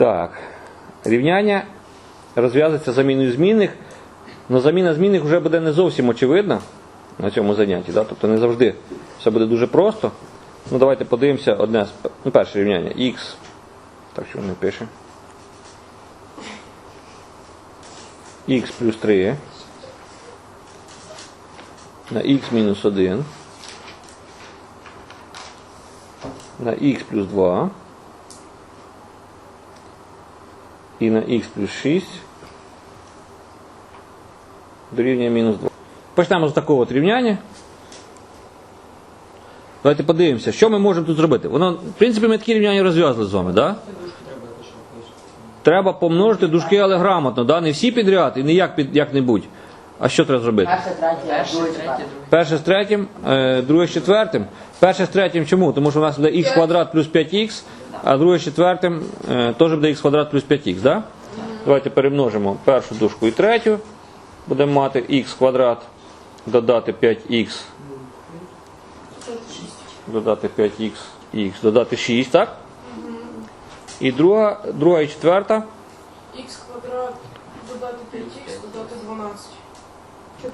Так. Рівняння розв'язується заміною змінних. Но заміна змінних вже буде не зовсім очевидна на цьому занятті. Да? Тобто не завжди все буде дуже просто. Ну давайте подивимося одне ну, перше рівняння. Х. Так що не пише. Х плюс 3 на х мінус 1 на х плюс 2 і на х плюс 6 дорівнює мінус 2. Почнемо з такого от рівняння. Давайте подивимося, що ми можемо тут зробити. Воно, в принципі, ми такі рівняння розв'язали з вами? Да? Треба помножити дужки, але грамотно, да? не всі підряд і не як як-небудь. А що треба зробити? Перше, третє, друге, третє, четверте. Перше з третім, е, друге з четвертим. Перше з третім чому? Тому що у нас буде х квадрат плюс 5х, а друге з четвертим е, теж буде х квадрат плюс 5х. Да? Давайте перемножимо першу дужку і третю. Будемо мати х квадрат додати 5х. Додати 5х, х, додати 6, так? І друга, друга і четверта. Х квадрат додати 5х, додати 12.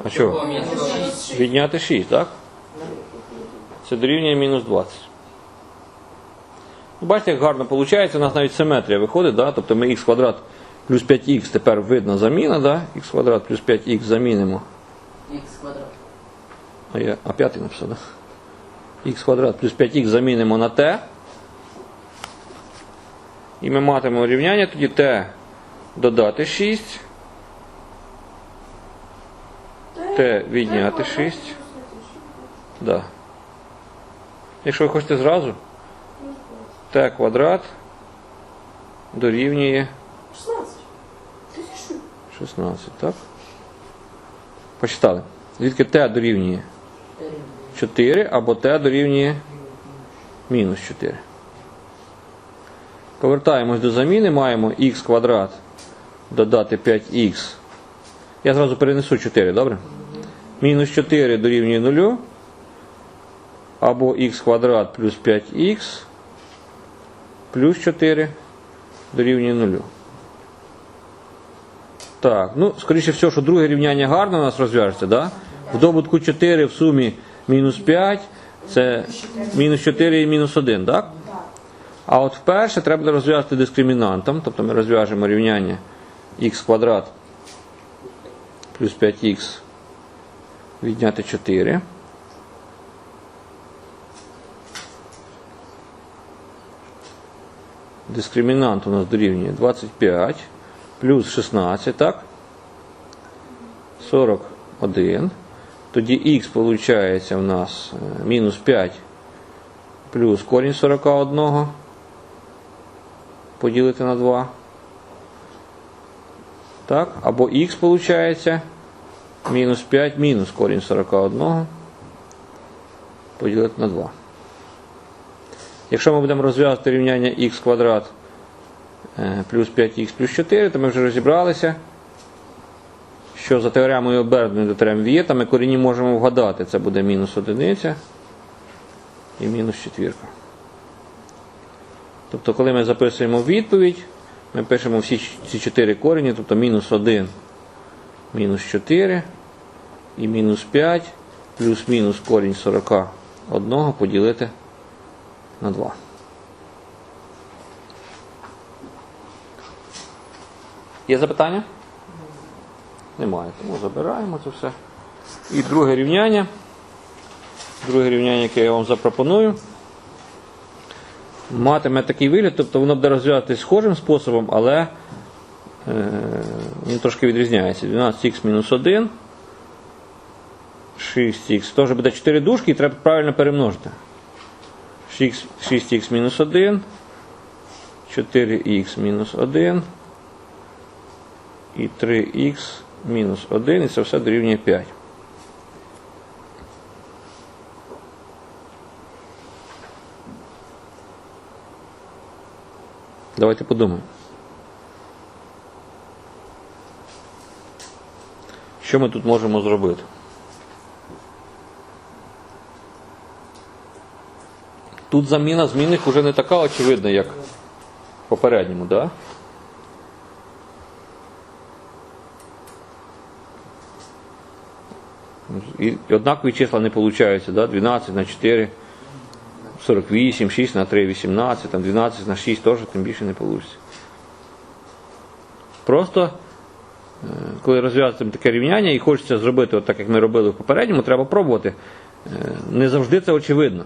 А що? О, мінус Мінус 6. Відняти 6, так? Це дорівнює мінус 20. Ну, Бачите, як гарно виходить, у нас навіть симетрія виходить, да? тобто ми х квадрат плюс 5х тепер видно заміна, да? х квадрат плюс 5х замінимо. Х квадрат. А я а п'ятий написав, да? х квадрат плюс 5х замінимо на t. І ми матимемо рівняння тоді t додати 6, t відняти 6. Да. Якщо ви хочете зразу, t квадрат дорівнює 16. Так? Почитали. Звідки t дорівнює 4 або t дорівнює мінус 4. Повертаємось до заміни, маємо х квадрат додати 5х. Я зразу перенесу 4, добре? Мінус 4 дорівнює 0. Або х квадрат плюс 5х плюс 4 дорівнює 0. Так, ну, скоріше всього, що друге рівняння гарно у нас розв'яжеться, да? В добутку 4 в сумі мінус 5, це мінус 4 і мінус 1, так? А от вперше треба розв'язати дискримінантом, тобто ми розв'яжемо рівняння х квадрат плюс 5х відняти 4. Дискримінант у нас дорівнює 25 плюс 16, так? 41. Тоді х виходить у нас е, мінус 5 плюс корінь 41 поділити на 2. Так, або х виходить мінус 5 мінус корінь 41 поділити на 2. Якщо ми будемо розв'язувати рівняння х квадрат е, плюс 5х плюс 4, то ми вже розібралися, що за теоремою обернення до теорем Вієта ми корінні можемо вгадати. Це буде мінус одиниця і мінус четвірка. Тобто, коли ми записуємо відповідь, ми пишемо всі ці 4 корені, тобто мінус 1, мінус 4 і мінус 5 плюс мінус корінь 41 поділити на 2. Є запитання? Немає. Тому забираємо це все. І друге рівняння. Друге рівняння, яке я вам запропоную. Матиме такий вигляд, тобто воно буде розв'язатись схожим способом, але е, він трошки відрізняється. 12х мінус 1. 6х. Теж буде 4 дужки і треба правильно перемножити. 6х мінус 1, 4х мінус 1 і 3х мінус 1, і це все дорівнює 5. Давайте подумаємо. Що ми тут можемо зробити? Тут заміна змінних вже не така очевидна, як в попередньому, да? І однакові числа не получаються, да? 12 на 4, 48, 6 на 3, 18, там 12 на 6 теж тим більше не вийде. Просто, е, коли розв'язуємо таке рівняння і хочеться зробити, от так як ми робили в попередньому, треба пробувати. Е, Не завжди це очевидно.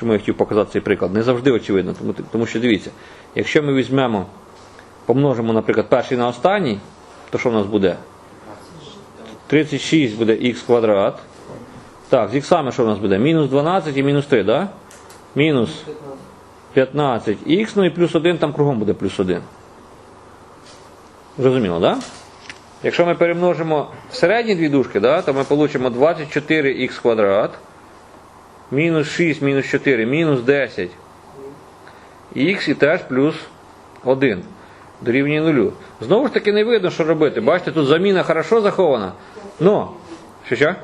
Чому я хотів показати цей приклад? Не завжди очевидно. Тому, тому що дивіться, якщо ми візьмемо, помножимо, наприклад, перший на останній, то що в нас буде? 36 буде х квадрат. Так, з іксами що в нас буде? Мінус 12 і мінус 3, да? Мінус 15х, ну і плюс 1 там кругом буде плюс 1. Зрозуміло, так? Да? Якщо ми перемножимо середні дві дужки, да, то ми получимо 24х квадрат, мінус 6, мінус 4, мінус 10 х і теж плюс 1 дорівнює нулю. Знову ж таки не видно, що робити. Бачите, тут заміна хорошо захована. Ну, що що?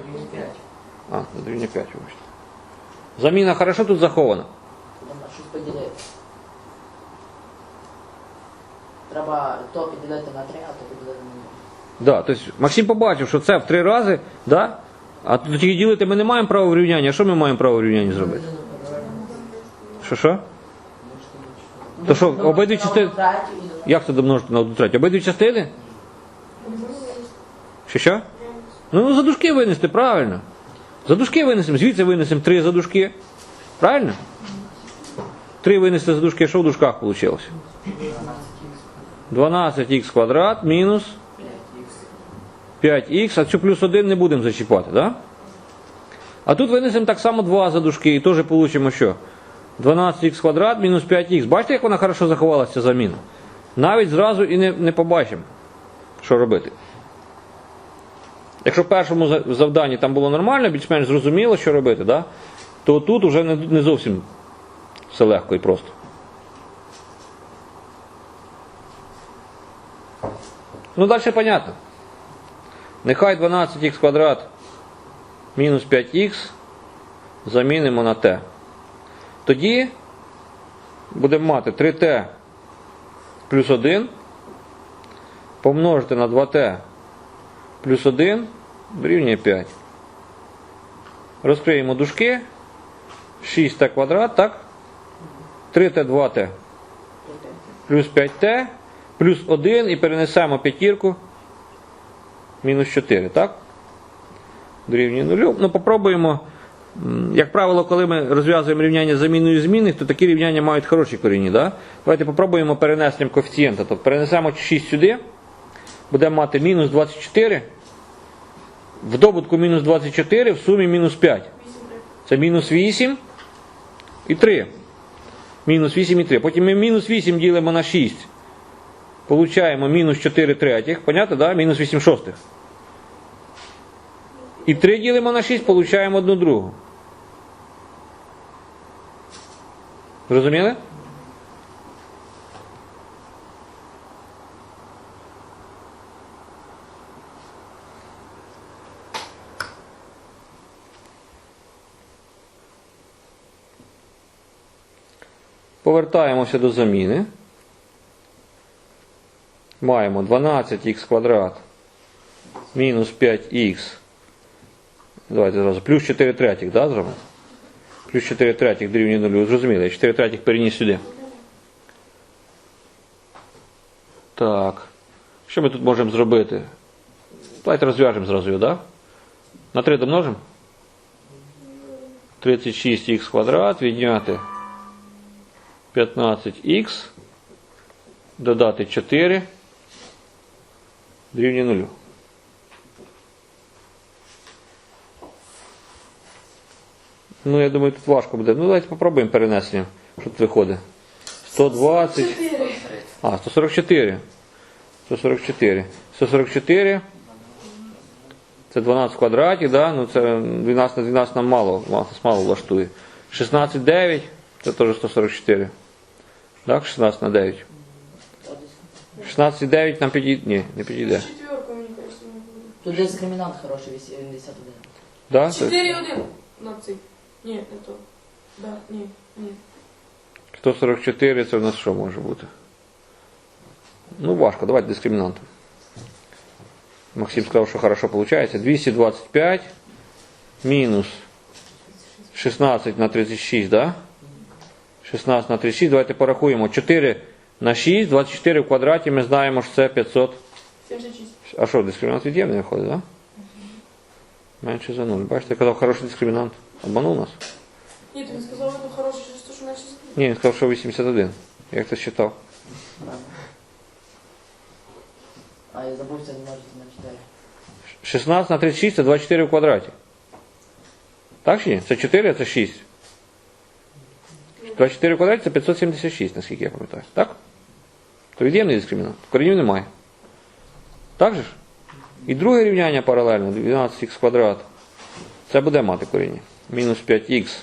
А, дорівнює 5, вибачте. Заміна хорошо тут захована. Щось поділити. Треба то поділити на 3, а то поділити на 0. Да, тобто Максим побачив, що це в три рази, да? А тільки ділити ми не маємо права в. А що ми маємо право в зробити? Що що? То що, Ну, обидві частини. Як це домножити на одну третю? Обидві частини? Що що? Ну за дужки винести, правильно. За дужки винесемо, звідси винесемо три за дужки. Правильно? Три винести за дужки, що в дужках вийшло? 12х квадрат мінус 5х, а цю плюс 1 не будемо зачіпати, да? А тут винесемо так само 2 за дужки і теж получимо що? 12х квадрат мінус 5х. Бачите, як вона хорошо заховалася заміна? Навіть зразу і не, не побачимо, що робити. Якщо в першому завданні там було нормально, більш-менш зрозуміло, що робити, да? то тут вже не, не зовсім все легко і просто. Ну, далі понятно. Нехай 12х квадрат мінус 5х замінимо на t. Тоді будемо мати 3t плюс 1 помножити на 2t плюс 1 дорівнює 5. Розкриємо дужки. 6t квадрат, так? 3t 2t плюс 5t плюс 1 і перенесемо п'ятірку мінус 4, так? Дорівнює нулю. Ну, попробуємо. Як правило, коли ми розв'язуємо рівняння заміною змінних, то такі рівняння мають хороші корінні. Да? Давайте попробуємо перенесенням коефіцієнта. Тобто перенесемо 6 сюди, будемо мати мінус 24. В добутку мінус 24, в сумі мінус 5. Це мінус 8 і 3. Мінус 8 і 3. Потім ми мінус 8 ділимо на 6. Получаємо мінус 4 третіх. Понятно, да? Мінус 8 шостих. І 3 ділимо на 6, получаємо одну другу. Зрозуміли? Повертаємося до заміни. Маємо 12х квадрат мінус 5х. Давайте зразу. Плюс 4 третіх, да, зробимо? Плюс 4 третіх дорівнює нулю. Зрозуміло, 4 третіх переніс сюди. Так. Що ми тут можемо зробити? Давайте розв'яжемо зразу його, да? На 3 домножимо? 36х квадрат відняти 15х, додати 4 дорівнює нулю. Ну, я думаю, тут важко буде. Ну, давайте попробуємо перенесення. Що тут виходить? 120. 4. А, 144. 144. 144. Це 12 квадратів, да? ну це 12 на 12 нам мало, нас мало влаштує. 16 9, це теж 144. Так, 16 на 9. 16 9 нам підійде. Ні, не підійде. Четверка, мені кажется, не буде. Тут дискримінант хороший, 81. Да? Це- 4 1 на цей. Ні, не то. Да, ні, ні. 144 це в нас що може бути? Ну, важко, давайте дискримінантом. Максим сказав, що хорошо виходить. 225 мінус 16 на 36, да? 16 на 36, давайте порахуємо. 4 на 6, 24 в квадраті, ми знаємо, що це 500. 76. А що, дискримінант від'ємний виходить, так? Да? Менше за 0. Бачите, я казав, хороший дискримінант. Обманув нас. Ні, ти не сказав, що хороший, що що менше за Ні, він сказав, що 81. Як ти считав? А я забувся множити на 4. 16 на 36 це 24 в квадраті. Так чи ні? Це 4, а це 6. 24 в квадраті це 576, наскільки я пам'ятаю. Так? То від'ємний дискримінант. Коренів немає. Так же ж? І друге рівняння паралельно, 12х квадрат. Це буде мати коріння. Мінус 5х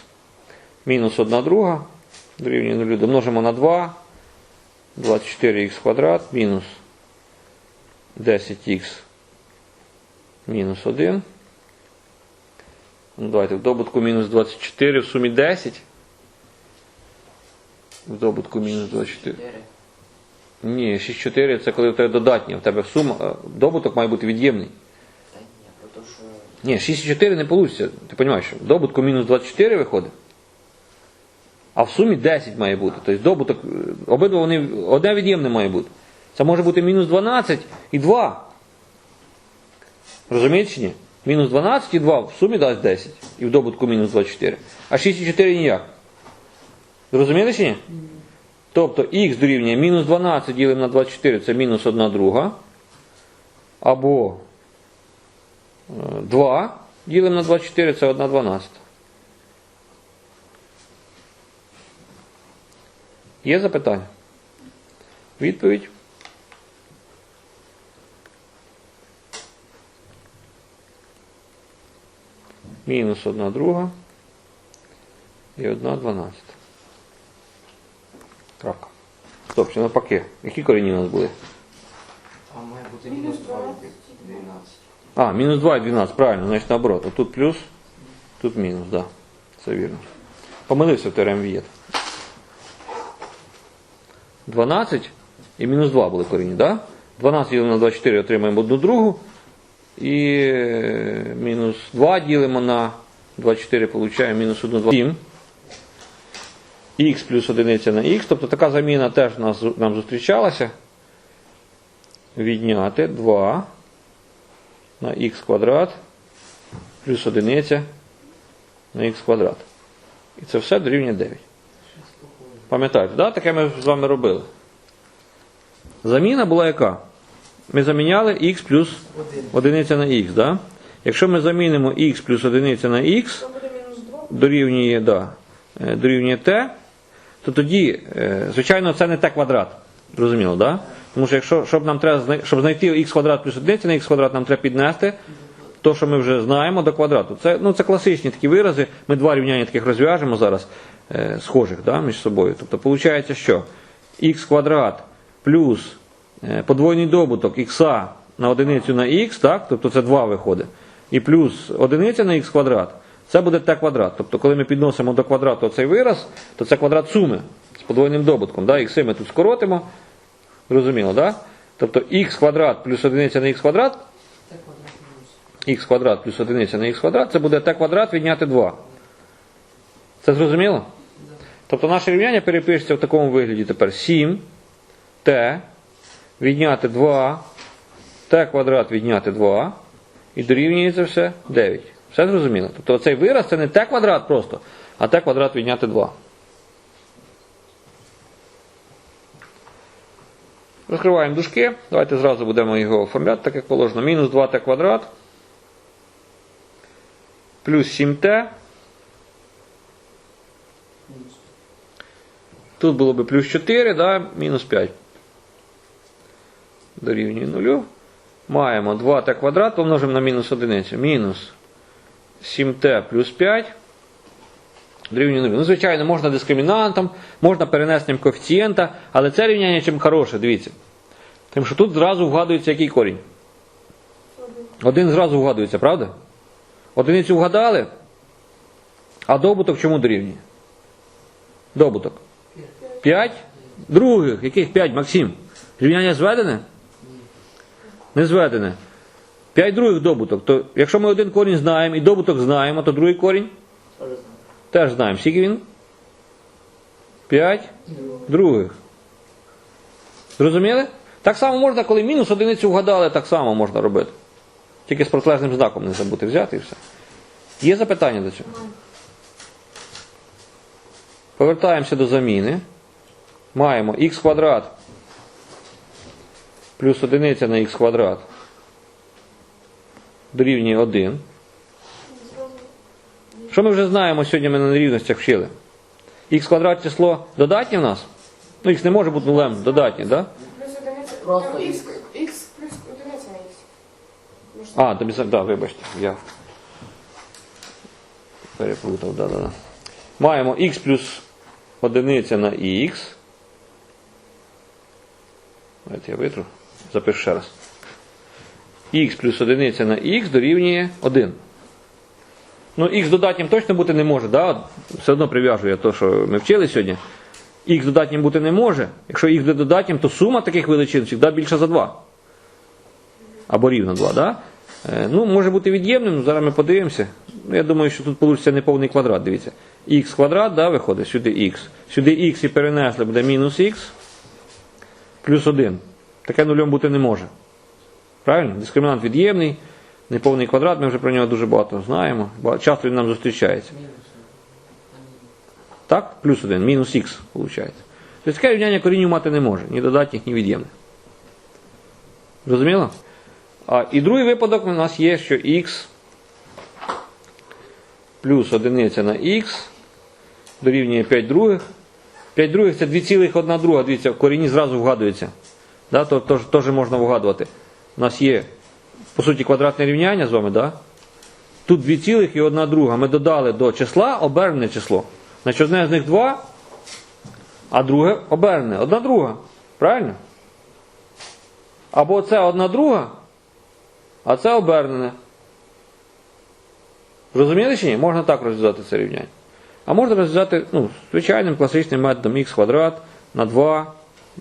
мінус 1 друга дорівнює 0. Домножимо на 2. 24х квадрат мінус 10х мінус 1. Ну, давайте в добутку мінус 24, в сумі 10. В добутку мінус 24. 4. Ні, 6,4 це коли в тебе додатнє, в тебе сума, е, добуток має бути від'ємний. Та ні, те, що... Ні, 6,4 не вийде. Ти розумієш, що в добутку мінус 24 виходить. А в сумі 10 має бути. Тобто добуток, е, обидва вони, одне від'ємне має бути. Це може бути мінус 12 і 2. Розумієте чи ні? Мінус 12 і 2 в сумі дасть 10. І в добутку мінус 24. А 6,4 ніяк. Зрозуміли чи ні? Тобто х дорівнює мінус 12 ділимо на 24, це мінус 1 друга. Або 2 ділимо на 24, це 1 12. Є запитання? Відповідь? Мінус 1 друга і 1 12. Крапка. Стоп, ще навпаки. Які корені у нас були? А має бути мінус 2 і 12. А, мінус 2 і 12, правильно, значить наоборот. Тут плюс, тут мінус, да. Це вірно. Помилився в теорем Вієт. 12 і мінус 2 були корінні, да? 12 ділимо на 24 отримаємо одну другу. І е, мінус 2 ділимо на 24, получаємо мінус 1, 2. 7. Х плюс одиниця на х. Тобто така заміна теж нам зустрічалася. Відняти 2 на х квадрат плюс одиниця на х квадрат. І це все дорівнює 9. Пам'ятаєте, да? таке ми з вами робили. Заміна була яка? Ми заміняли х плюс Один. одиниця на х. Да? Якщо ми замінимо х плюс одиниця на х, Там буде мінус 2. дорівнює, да, е, дорівнює t, то тоді, е, звичайно, це не t квадрат. Зрозуміло, да? Тому що якщо щоб нам треба щоб знайти х квадрат плюс одиниця на х квадрат, нам треба піднести то, що ми вже знаємо, до квадрату. Це, ну, це класичні такі вирази. Ми два рівняння таких розв'яжемо зараз, е, схожих да, між собою. Тобто, виходить, що х квадрат плюс е, подвойний добуток х на одиницю на х, так? тобто це 2 виходить, і плюс одиниця на х квадрат, це буде t квадрат. Тобто, коли ми підносимо до квадрату цей вираз, то це квадрат суми з подвойним добутком. Да? Х ми тут скоротимо. Зрозуміло, так? Да? Тобто х квадрат плюс одиниця на х квадрат, х квадрат плюс одиниця на х квадрат, це буде t квадрат відняти 2. Це зрозуміло? Тобто наше рівняння перепишеться в такому вигляді тепер 7 t відняти 2, t квадрат відняти 2 і дорівнюється все 9. Все зрозуміло? Тобто цей вираз це не t квадрат просто, а t квадрат відняти 2. Розкриваємо дужки. Давайте зразу будемо його оформляти, так як положено. Мінус 2t квадрат плюс 7t. Тут було би плюс 4, да, мінус 5. Дорівнює 0. Маємо 2t квадрат, помножимо на мінус 1. Мінус 7t плюс 5. Дорівнює 0. Ну, звичайно, можна дискримінантом, можна перенесенням коефіцієнта, але це рівняння чим хороше, дивіться. Тим, що тут зразу вгадується який корінь. Один зразу вгадується, правда? Одиницю вгадали, а добуток чому дорівнює? Добуток. 5 других. Яких 5, Максим? Рівняння зведене? Не зведене. 5 других добуток. То якщо ми один корінь знаємо і добуток знаємо, то другий корінь Теж знаємо. Скільки він? 5 других. Зрозуміли? Так само можна, коли мінус одиницю вгадали, так само можна робити. Тільки з протилежним знаком не забути взяти і все. Є запитання до цього? Повертаємося до заміни. Маємо х квадрат плюс одиниця на х квадрат дорівнює 1. Що ми вже знаємо сьогодні ми на нерівностях вчили? Х квадрат число додатнє в нас? Ну, х не може бути нулем, додатнє, так? Плюс одиниця. Х. плюс одиниця на х. А, тобі да, вибачте, я переплутав, да, да, да. Маємо х плюс одиниця на х. Давайте я витру. Запишу ще раз. Х плюс одиниця на х дорівнює 1. Ну, х додатнім точно бути не може, да? Все одно прив'яжу я те, що ми вчили сьогодні. Х додатнім бути не може. Якщо х буде додатнім, то сума таких величин завжди більша за 2 або рівно 2, да? Е, Ну, може бути від'ємним, зараз ми подивимося. Ну, я думаю, що тут вийде неповний квадрат, дивіться. х квадрат, да, виходить, сюди х. Сюди х і перенесли, буде мінус х плюс 1. Таке нульом бути не може. Правильно? Дискримінант від'ємний, неповний квадрат, ми вже про нього дуже багато знаємо. Часто він нам зустрічається. Так? Плюс 1, мінус х, виходить. Тобто таке рівняння корінню мати не може, ні додатніх, ні від'ємних. Зрозуміло? А, і другий випадок у нас є, що х плюс одиниця на х дорівнює 5 других. 5 других це 2,1 друга, дивіться, в корінні зразу вгадується. Да, то, то, теж можна вгадувати. У нас є, по суті, квадратне рівняння з вами, да? Тут 2 цілих і 1 друга. Ми додали до числа обернене число. Значить, одне з них 2, а друге обернене. Одна друга. Правильно? Або це одна друга, а це обернене. Розумієте чи ні? Можна так розв'язати це рівняння. А можна розв'язати ну, звичайним класичним методом х квадрат на 2.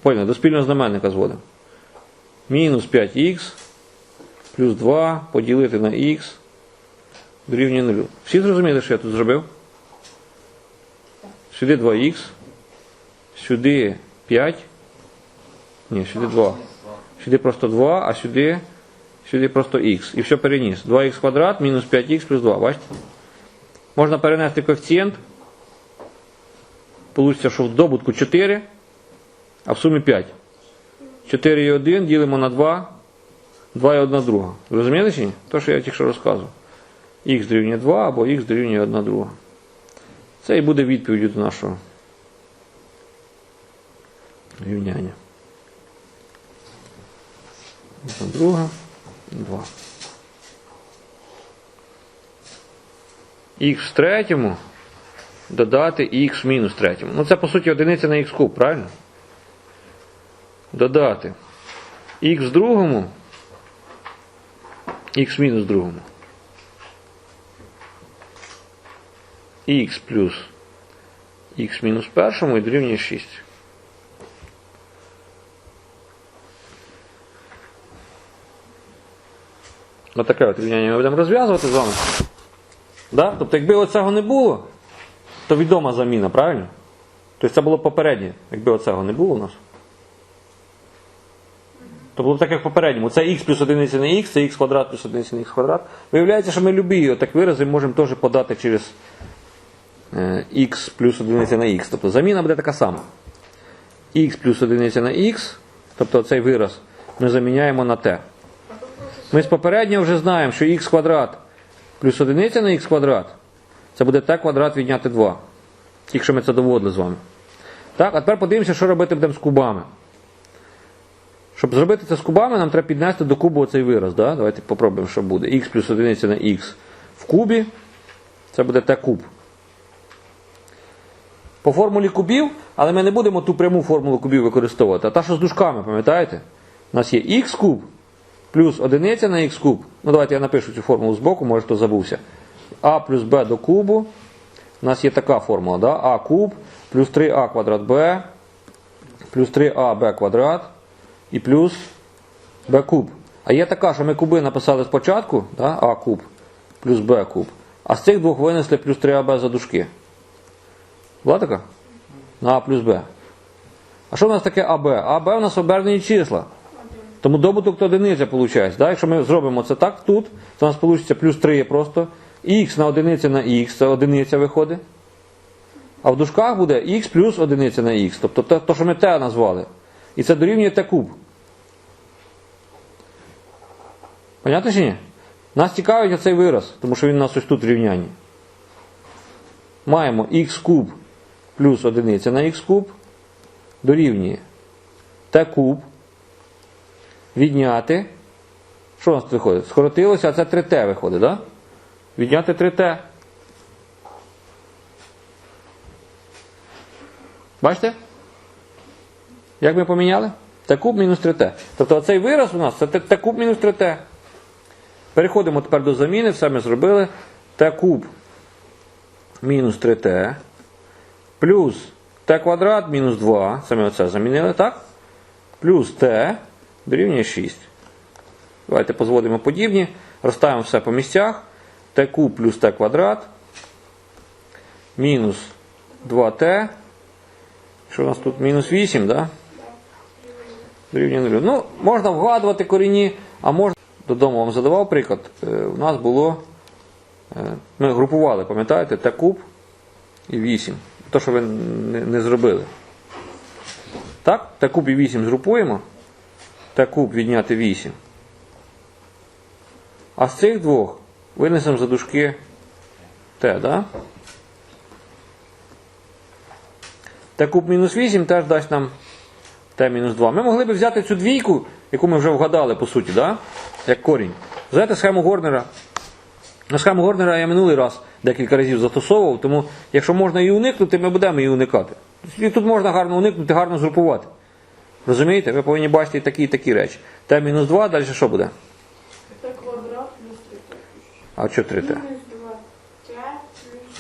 Поняли, до спільного знаменника зводимо. Мінус 5х плюс 2 поділити на х дорівнює 0. Всі зрозуміли, що я тут зробив? Сюди 2х, сюди 5. Ні, сюди 2. Сюди просто 2, а сюди, сюди просто х. І все переніс. 2х квадрат мінус 5х плюс 2. Бачите? Можна перенести коефіцієнт. Получиться, що в добутку 4, а в сумі 5. 4 і 1 ділимо на 2. 2 і 1 друга. Розумієте чи ні? То, що я тільки що розказував. Х дорівнює 2 або х дорівнює 1 друга. Це і буде відповіддю до нашого рівняння. Одна друга, 2. Х в третьому додати х мінус третьому. Ну це по суті одиниця на х куб, правильно? Додати х другому, х мінус другому. х плюс х мінус першому і дорівнює 6. Отаке от рівняння ми будемо розв'язувати з вами. Да? Тобто, якби оцього не було, то відома заміна, правильно? Тобто це було попереднє, якби оцього не було у нас. То було б так, як в попередньому. Це х плюс одиниця на х, це х квадрат плюс одиниця на х квадрат. Виявляється, що ми любі отак вирази можемо теж подати через е, х плюс одиниця на х. Тобто заміна буде така сама. х плюс одиниця на х, тобто цей вираз, ми заміняємо на t. Ми з попереднього вже знаємо, що х квадрат плюс одиниця на х квадрат, це буде t квадрат відняти 2. Тільки що ми це доводили з вами. Так, а тепер подивимося, що робити будемо з кубами. Щоб зробити це з кубами, нам треба піднести до кубу оцей вираз. Да? Давайте попробуємо, що буде. х плюс одиниця на х в кубі. Це буде t куб. По формулі кубів, але ми не будемо ту пряму формулу кубів використовувати, а та, що з дужками, пам'ятаєте? У нас є х куб плюс одиниця на х куб. Ну, давайте я напишу цю формулу збоку, може хто забувся. А плюс b до кубу. У нас є така формула, да? а куб плюс 3а квадрат b плюс 3аб квадрат і плюс b куб. А є така, що ми куби написали спочатку, да? а куб плюс b куб. А з цих двох винесли плюс 3аб за дужки. Була така? На а плюс b. А що в нас таке АБ? АБ у нас обернені числа. Тому добуток то одиниця виходить. Да? Якщо ми зробимо це так тут, то у нас вийде плюс 3 просто. Х на одиниця на х, це одиниця виходить. А в дужках буде х плюс одиниця на х. Тобто те, то, що ми t назвали. І це дорівнює t куб. Понятно чи ні? Нас цікавить оцей вираз, тому що він у нас ось тут в рівнянні. Маємо х куб плюс одиниця на х куб дорівнює t куб відняти. Що у нас тут виходить? Скоротилося, а це 3t виходить? Да? Відняти 3t. Бачите? Як ми поміняли? Т куб мінус 3t. Тобто цей вираз у нас це Т куб мінус 3t. Переходимо тепер до заміни, все ми зробили. Т куб мінус 3t плюс t квадрат мінус 2. Це ми оце замінили, так? Плюс t дорівнює 6. Давайте позводимо подібні. Розставимо все по місцях. t куб плюс t квадрат. Мінус 2t. Що у нас тут? Мінус 8, так? Да? Дорівнює 0. Ну, можна вгадувати корінні, а можна. Додому вам задавав приклад. Е, У нас було. е, Ми групували, пам'ятаєте, Т куб і 8. То, що ви не, зробили. Так? Т куб і 8 згрупуємо. Т куб відняти 8. А з цих двох винесемо за дужки Т, да? Т куб мінус 8 теж дасть нам Т мінус 2. Ми могли б взяти цю двійку, яку ми вже вгадали, по суті, да? Як корінь. Взяти схему Горнера. На схему Горнера я минулий раз декілька разів застосовував, тому якщо можна її уникнути, ми будемо її уникати. І тут можна гарно уникнути, гарно згрупувати. Розумієте? Ви повинні бачити такі і такі речі. Т мінус 2, далі що буде? Т квадрат плюс 3Т. А що 3Т? Мінус 2 Т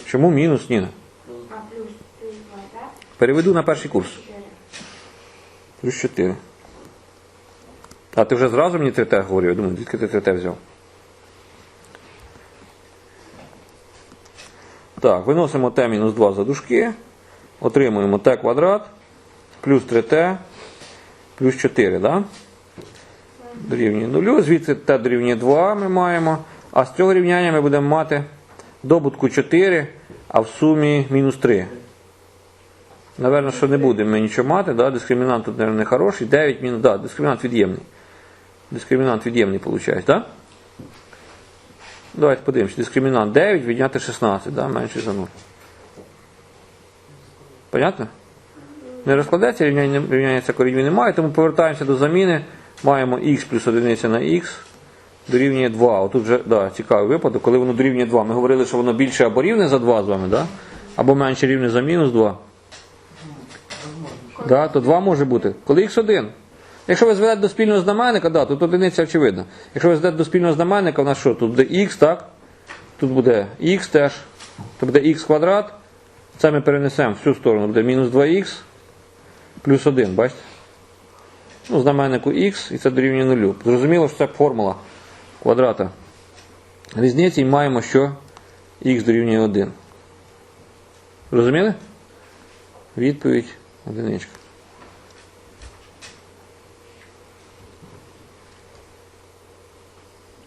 Чому мінус, Ніна? а плюс плюс 2 Т Переведу на перший курс. Плюс 4. А ти вже зразу мені 3Т говорив, я думаю, звідки ти 3Т взяв? Так, виносимо Т мінус 2 за дужки. Отримуємо Т квадрат плюс 3Т плюс 4, да? Дорівнює 0. Звідси Т дорівнює 2 ми маємо. А з цього рівняння ми будемо мати добутку 4, а в сумі мінус 3. Наверно, що не будемо ми нічого мати, да? дискримінант тут, мабуть, не хороший. 9 мінус, да, дискримінант від'ємний. Дискримінант від'ємний виходить, так? Давайте подивимося. Дискримінант 9 відняти 16, да? менше за 0. Понятно? Не розкладеться, рівняння, рівняння корінь немає, тому повертаємося до заміни. Маємо х плюс 1 на х дорівнює 2. Отут вже да, цікавий випадок, коли воно дорівнює 2. Ми говорили, що воно більше або рівне за 2 з вами, да? або менше рівне за мінус 2. Да, то 2 може бути. Коли х1. Якщо ви зведете до спільного знаменника, да, тут одиниця очевидно. Якщо ви зведете до спільного знаменника, у нас що? Тут буде х, так? Тут буде х теж. Тут буде х квадрат. Це ми перенесемо в цю сторону. Буде мінус 2х плюс 1, бачите? Ну, знаменнику х і це дорівнює 0. Зрозуміло, що це формула квадрата. Різниці і маємо, що х дорівнює 1. Розуміли? Відповідь одиничка.